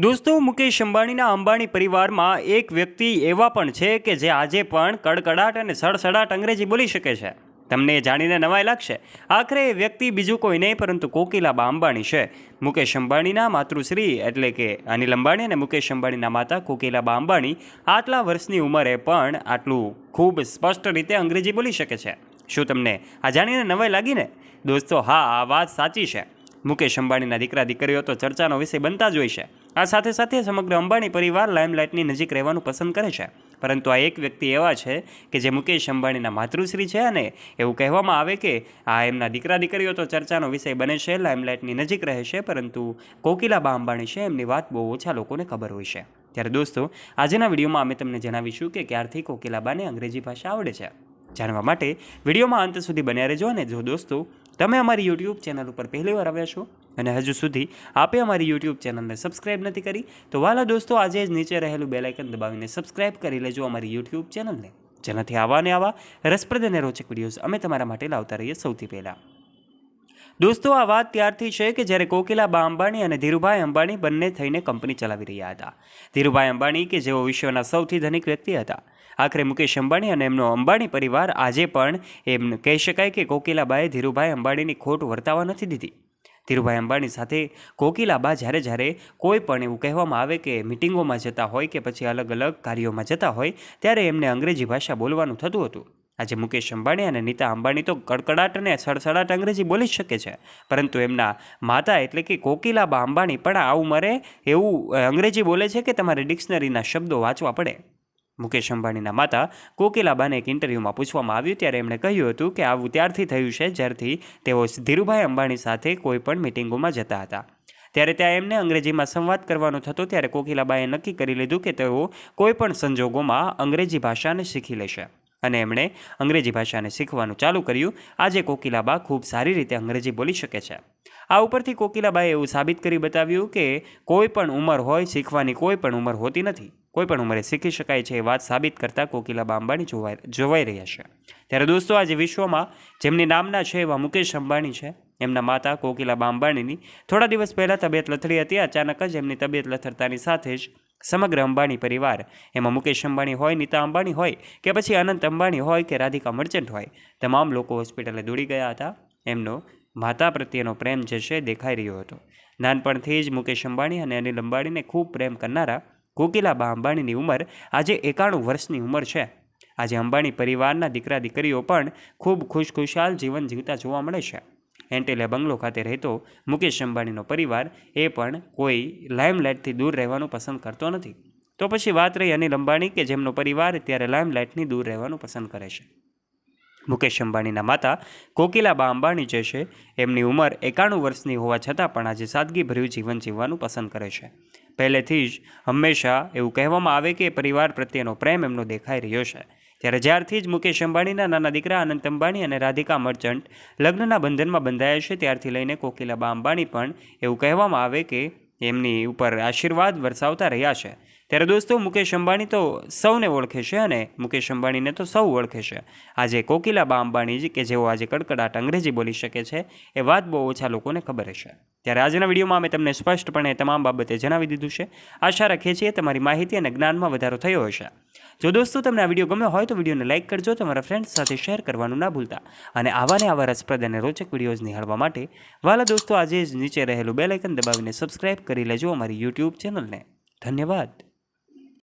દોસ્તો, મુકેશ અંબાણીના અંબાણી પરિવારમાં એક વ્યક્તિ એવા પણ છે કે જે આજે પણ કડકડાટ અને સડસડાટ અંગ્રેજી બોલી શકે છે. તમને એ જાણીને નવાઈ લાગશે. આખરે એ વ્યક્તિ બીજું કોઈ નહીં, પરંતુ કોકિલાબા અંબાણી છે. મુકેશ અંબાણીના માતૃશ્રી એટલે કે અનિલ અંબાણી અને મુકેશ અંબાણીના માતા કોકિલાબા અંબાણી આટલા વર્ષની ઉંમરે પણ આટલું ખૂબ સ્પષ્ટ રીતે અંગ્રેજી બોલી શકે છે. શું તમને આ જાણીને નવાઈ લાગી ને દોસ્તો, હા, આ વાત સાચી છે. મુકેશ અંબાણીના દીકરા દીકરીઓ તો ચર્ચાનો વિષય બનતા જ હોય છે. આ સાથે સાથે સમગ્ર અંબાણી પરિવાર લાઇમલાઇટની નજીક રહેવાનું પસંદ કરે છે. પરંતુ આ એક વ્યક્તિ એવા છે કે જે મુકેશ અંબાણીના માતૃશ્રી છે અને એવું કહેવામાં આવે કે આ એમના દીકરા દીકરીઓ તો ચર્ચાનો વિષય બને છે, લાઇમલાઇટની નજીક રહે છે, પરંતુ કોકિલાબા અંબાણી છે, એમની વાત બહુ ઓછા લોકોને ખબર હોય છે. ત્યારે દોસ્તો, આજના વિડીયોમાં અમે તમને જણાવીશું કે ક્યારથી કોકિલાબાને અંગ્રેજી ભાષા આવડે છે. જાણવા માટે વિડીયોમાં અંત સુધી બન્યા રહેજો અને જો દોસ્તો તમે અમારી યુટ્યુબ ચેનલ ઉપર પહેલી વાર આવ્યા છો અને હજુ સુધી આપે અમારી યુટ્યુબ ચેનલને સબસ્ક્રાઇબ નથી કરી, તો વાલા દોસ્તો, આજે જ નીચે રહેલું બેલાઇકન દબાવીને સબસ્ક્રાઇબ કરી લેજો અમારી યુટ્યુબ ચેનલને જેનાથી આવા ને આવા રસપ્રદ અને રોચક વિડીયોઝ અમે તમારા માટે લાવતા રહીએ સૌથી પહેલાં. દોસ્તો, આ વાત ત્યારથી છે કે જ્યારે કોકિલાબા અંબાણી અને ધીરુભાઈ અંબાણી બંને થઈને કંપની ચલાવી રહ્યા હતા. ધીરુભાઈ અંબાણી કે જેઓ વિશ્વના સૌથી ધનિક વ્યક્તિ હતા. આખરે મુકેશ અંબાણી અને એમનો અંબાણી પરિવાર આજે પણ એમ કહી શકાય કે કોકિલાબાએ ધીરુભાઈ અંબાણીની ખોટ વર્તાવા નથી દીધી. ધીરુભાઈ અંબાણી સાથે કોકિલાબા જ્યારે જ્યારે કોઈ પણ એવું કહેવામાં આવે કે મિટિંગોમાં જતા હોય કે પછી અલગ અલગ કાર્યોમાં જતા હોય ત્યારે એમને અંગ્રેજી ભાષા બોલવાનું થતું હતું. આજે મુકેશ અંબાણી અને નીતા અંબાણી તો કડકડાટ અને સડસડાટ અંગ્રેજી બોલી શકે છે. પરંતુ એમના માતા એટલે કે કોકિલાબા અંબાણી પણ આ ઉંમરે એવું અંગ્રેજી બોલે છે કે તમારે ડિક્શનરીના શબ્દો વાંચવા પડે. મુકેશ અંબાણીના માતા કોકિલાબાને એક ઇન્ટરવ્યૂમાં પૂછવામાં આવ્યું ત્યારે એમણે કહ્યું હતું કે આવું ત્યારથી થયું છે, જ્યારથી તેઓ ધીરુભાઈ અંબાણી સાથે કોઈપણ મિટિંગોમાં જતા હતા. ત્યારે ત્યાં એમને અંગ્રેજીમાં સંવાદ કરવાનો થતો ત્યારે કોકિલાબાએ નક્કી કરી લીધું કે તેઓ કોઈપણ સંજોગોમાં અંગ્રેજી ભાષાને શીખી લેશે. અને એમણે અંગ્રેજી ભાષાને શીખવાનું ચાલુ કર્યું. આજે કોકિલાબા ખૂબ સારી રીતે અંગ્રેજી બોલી શકે છે. આ ઉપરથી કોકિલાબાએ એવું સાબિત કરી બતાવ્યું કે કોઈ પણ ઉંમર હોય શીખવાની કોઈ પણ ઉંમર હોતી નથી. કોઈ પણ ઉંમરે શીખી શકાય છે એ વાત સાબિત કરતાં કોકિલાબા અંબાણી જોવાઈ જોવાઈ રહ્યા છે. ત્યારે દોસ્તો, આજે વિશ્વમાં જેમની નામના છે એવા મુકેશ અંબાણી છે. એમના માતા કોકિલાબા અંબાણીની થોડા દિવસ પહેલાં તબિયત લથડી હતી. અચાનક જ એમની તબિયત લથડતાની સાથે જ સમગ્ર અંબાણી પરિવાર, એમાં મુકેશ અંબાણી હોય, નીતા અંબાણી હોય કે પછી અનંત અંબાણી હોય કે રાધિકા મર્ચન્ટ હોય, તમામ લોકો હોસ્પિટલે દોડી ગયા હતા. એમનો માતા પ્રત્યેનો પ્રેમ જે છે દેખાઈ રહ્યો હતો. નાનપણથી જ મુકેશ અંબાણી અને અનિલ અંબાણીને ખૂબ પ્રેમ કરનારા કોકિલાબા અંબાણીની ઉંમર આજે એકાણું વર્ષની ઉંમર છે. આજે અંબાણી પરિવારના દીકરા દીકરીઓ પણ ખૂબ ખુશખુશાલ જીવન જીવતા જોવા મળે છે. એન્ટેલિયા બંગલો ખાતે રહેતો મુકેશ અંબાણીનો પરિવાર એ પણ કોઈ લાઇમલાઇટથી દૂર રહેવાનું પસંદ કરતો નથી. તો પછી વાત રહી અનિલ અંબાણી કે જેમનો પરિવાર અત્યારે લાઇમલાઇટની દૂર રહેવાનું પસંદ કરે છે. મુકેશ અંબાણીના માતા કોકિલાબા અંબાણી જે છે, એમની ઉંમર એકાણું વર્ષની હોવા છતાં પણ આજે સાદગીભર્યું જીવન જીવવાનું પસંદ કરે છે. પહેલેથી જ હંમેશા એવું કહેવામાં આવે કે પરિવાર પ્રત્યેનો પ્રેમ એમનો દેખાઈ રહ્યો છે. ત્યારે જ્યારથી જ મુકેશ અંબાણીના નાના દીકરા અનંત અંબાણી અને રાધિકા મર્ચન્ટ લગ્નના બંધનમાં બંધાયા છે, ત્યારથી લઈને કોકિલાબા અંબાણી પણ એવું કહેવામાં આવે કે એમની ઉપર આશીર્વાદ વરસાવતા રહ્યા છે. ત્યારે દોસ્તો મુકેશ અંબાણી તો સૌને ઓળખે છે અને મુકેશ અંબાણીને તો સૌ ઓળખે છે. આજે કોકિલાબા અંબાણી કે જેઓ આજે કડકડાટ અંગ્રેજી બોલી શકે છે, એ વાત બહુ ઓછા લોકોને ખબર છે ત્યારે આજના વિડીયોમાં અમે તમને સ્પષ્ટપણે તમામ બાબતે જણાવી દીધું છે. આશા રાખીએ છીએ તમારી માહિતી અને જ્ઞાનમાં વધારો થયો હશે. જો દોસ્તો તમને આ વીડિયો ગમ્યો હોય તો વિડીયોને લાઇક કરજો, તમારા ફ્રેન્ડ્સ સાથે શેર કરવાનું ના ભૂલતા. અને આવા ને આવા રસપ્રદ અને રોચક વિડીયોઝ નિહાળવા માટે વાલા દોસ્તો આજે જ નીચે રહેલું બેલાઇકન દબાવીને સબસ્ક્રાઇબ કરી લેજો અમારી યુટ્યુબ ચેનલને. ધન્યવાદ.